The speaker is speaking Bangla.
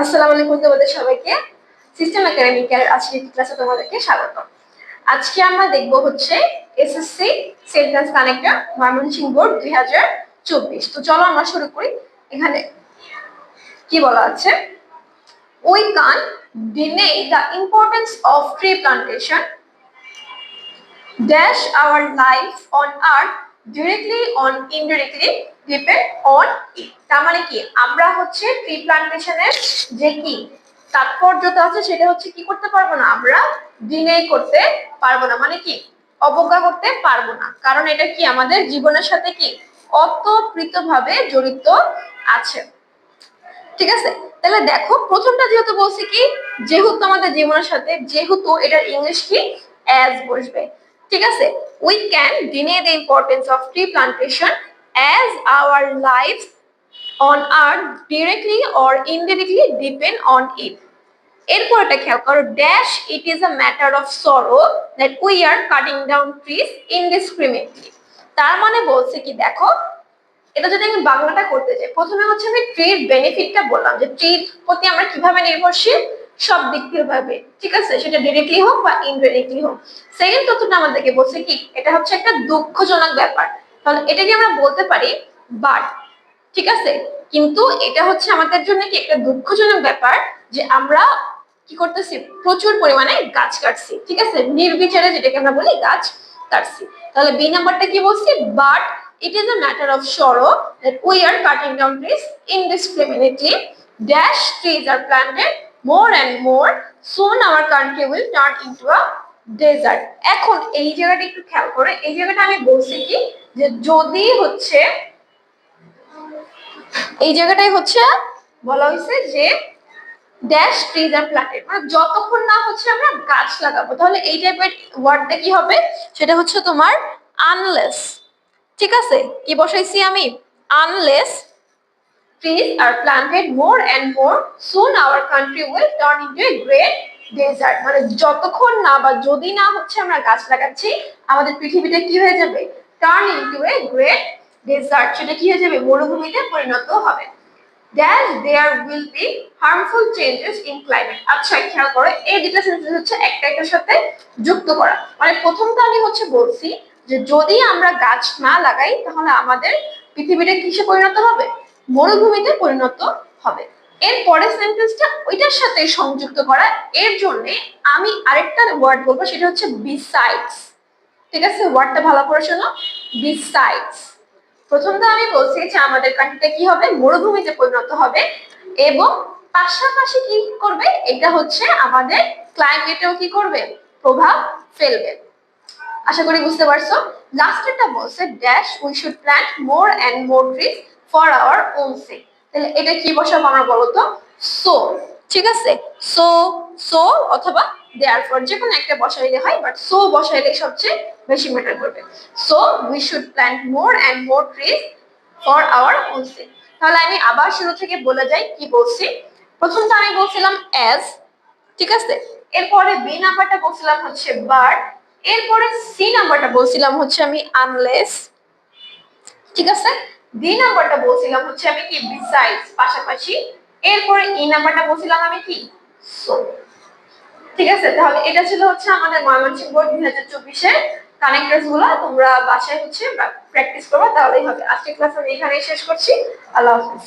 আসসালামু আলাইকুম তোমাদের সবাইকে। সিস্টেম একাডেমিকের আজকের ক্লাসে তোমাদেরকে স্বাগত। আজকে আমরা দেখব হচ্ছে SSC sentence connector Mymensingh board দুই হাজার চব্বিশ। তো চলো আমরা শুরু করি। এখানে কি বলা আছে? We can define the importance of tree plantation dash our life on earth directly on, indirectly depend on it. তার মানে কি? আমরা হচ্ছে ট্রি প্লান্টেশনের যে কি তাৎপর্যতা আছে সেটা হচ্ছে কি করতে পারব না? আমরা ডিনেই করতে পারব না। মানে কি? অবজ্ঞা করতে পারব না। কারণ এটা কি? আমাদের জীবনের সাথে কি? অতপ্রীতভাবে জড়িত আছে। ঠিক আছে? তাহলে দেখো, প্রথমটা যেহেতু বলছি কি, যেহেতু আমাদের জীবনের সাথে, যেহেতু এটার ইংলিশ কি? অ্যাজ বসবে। ঠিক আছে? We can define the importance of tree plantation as our life on earth directly or indirectly depend on it এরপর একটা খেয়াল করো dash it is a matter of sorrow that we are cutting down trees indiscriminately তার মানে বলছে কি, দেখো, এটা যদি আমি বাংলাটা করতে চাই প্রথমে হচ্ছে আমি ট্রির বেনিফিটটা বললাম যে ট্রির প্রতি আমরা কীভাবে নির্ভরশীল? সব দিক থেকে ভাবে ঠিক আছে? সেটা ডিরেক্টলি হোক বা ইনডিরেক্টলি হোক। সেকেন্ড তথ্যটা আমাদেরকে বলছে কি, এটা হচ্ছে একটা দুঃখজনক ব্যাপার। তাহলে এটাকে আমরা বলতে পারি বাট, ঠিক আছে? কিন্তু এটা হচ্ছে আমাদের জন্য কি একটা দুঃখজনক ব্যাপার যে আমরা কি করতেছি? প্রচুর পরিমাণে গাছ কাটছি। ঠিক আছে? নির্বিচারে যেটাকে আমরা বলি গাছ কাটছি। তাহলে বি নাম্বারটা কি বলছি? But, it is a matter of sorrow that we are cutting down trees indiscriminately. Dash trees are more and more, soon our country will turn into a desert. এখন এই জায়গাটা একটু খেয়াল করে, এই জায়গাটা আমি বলছি কি, যে যদি হচ্ছে, এই জায়গাটাই হচ্ছে বলা হয়েছে যে ড্যাশ ট্রিজ আর প্ল্যান্টেড মানে যতক্ষণ না হচ্ছে আমরা গাছ লাগাবো। তাহলে এই টাইপের ওয়ার্ডটা কি হবে? সেটা হচ্ছে তোমার আনলেস ঠিক আছে? কি বসাইছি আমি? Unless trees are planted more and more. Soon our country will turn into a great desert. মানে যতক্ষণ না বা যদি না হচ্ছে আমরা গাছ লাগাচ্ছি, আমাদের পৃথিবীটা কি হয়ে যাবে? Turn into a great desert সেটা কি হয়ে যাবে? মরুভূমিতে পরিণত হবে। That there will be harmful changes in climate আচ্ছা খেয়াল করো, এই দুটা সেন্টেন্স হচ্ছে একটা একটার সাথে যুক্ত করা। মানে প্রথমটা আমি হচ্ছে বলছি যে যদি আমরা গাছ না লাগাই, তাহলে আমাদের পৃথিবীটা কিসে পরিণত হবে? মরুভূমিতে পরিণত হবে। এর পরের সেন্টেন্সটা ওইটার সাথে সংযুক্ত করা। এর জন্য আমি আরেকটা ওয়ার্ড বলব, সেটা হচ্ছে বিসাইডস ঠিক আছে? ওয়ার্ডটা ভালো করে শোনো। বিসাইডস প্রথমটা আমি বলছি যে আমাদের কান্ট্রিটা কি হবে? মরুভূমিতে পরিণত হবে। এবং পাশাপাশি কি করবে? এটা হচ্ছে আমাদের ক্লাইমেটেও কি করবে? প্রভাব ফেলবে। আশা করি বুঝতে পারছ? লাস্টেরটা বলছে dash we should plant more and more trees for our own sake তাহলে এটা কি বসাবো আমরা বলতো সো ঠিক আছে? সো সো অথবা দেয়ার ফর যে কোনো একটা বসাইলে হয় বাট সো বসাইলে সবচেয়ে বেশি ম্যাটার করবে। So we should plant more and more trees for our own sake তাহলে আমি আবার শুরু থেকে বলে যাই কি বলছি। প্রথমটা আমি বলছিলাম অ্যাজ ঠিক আছে? এরপরে বি নাম্বারটা বলছিলাম হচ্ছে বাট এরপরে সি নাম্বারটা বলছিলাম হচ্ছে আমি আনলেস ঠিক আছে? ডি নাম্বারটা বলছিলাম হচ্ছে আমি কি বিসাইডস পাশাপাশি এরপরে ই নাম্বারটা বলছিলাম আমি কি? সো ঠিক আছে? তাহলে এটা ছিল হচ্ছে আমাদের ময়মনসিংহ বোর্ড দুই হাজার চব্বিশের কানেক্টার্সগুলো। তোমরা বাসায় হচ্ছে প্র্যাকটিস করবা, তাহলেই হবে। আজকে ক্লাস আমি এখানেই শেষ করছি। আল্লাহ হাফিজ।